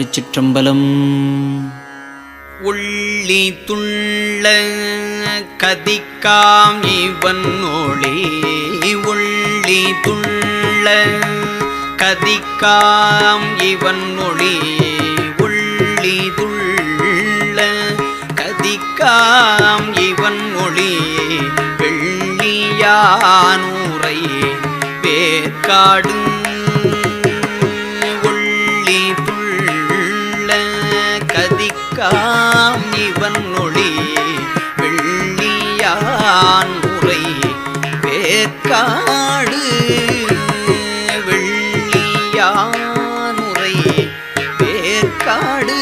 திருச்சிற்றம்பலம். உள்ளி துள்ள கதிக்காம் இவன் ஒளி. உள்ளி துள்ள கதிக்காம் இவன் ஒளி. உள்ளி துள்ள கதிக்காம் இவன் ஒளி. வெள்ளியானூரை வேற்காடு காம் இவன் ஒளி வெள்ளியான் உரை வேக்காடு வெள்ளியான் உரை வேக்காடு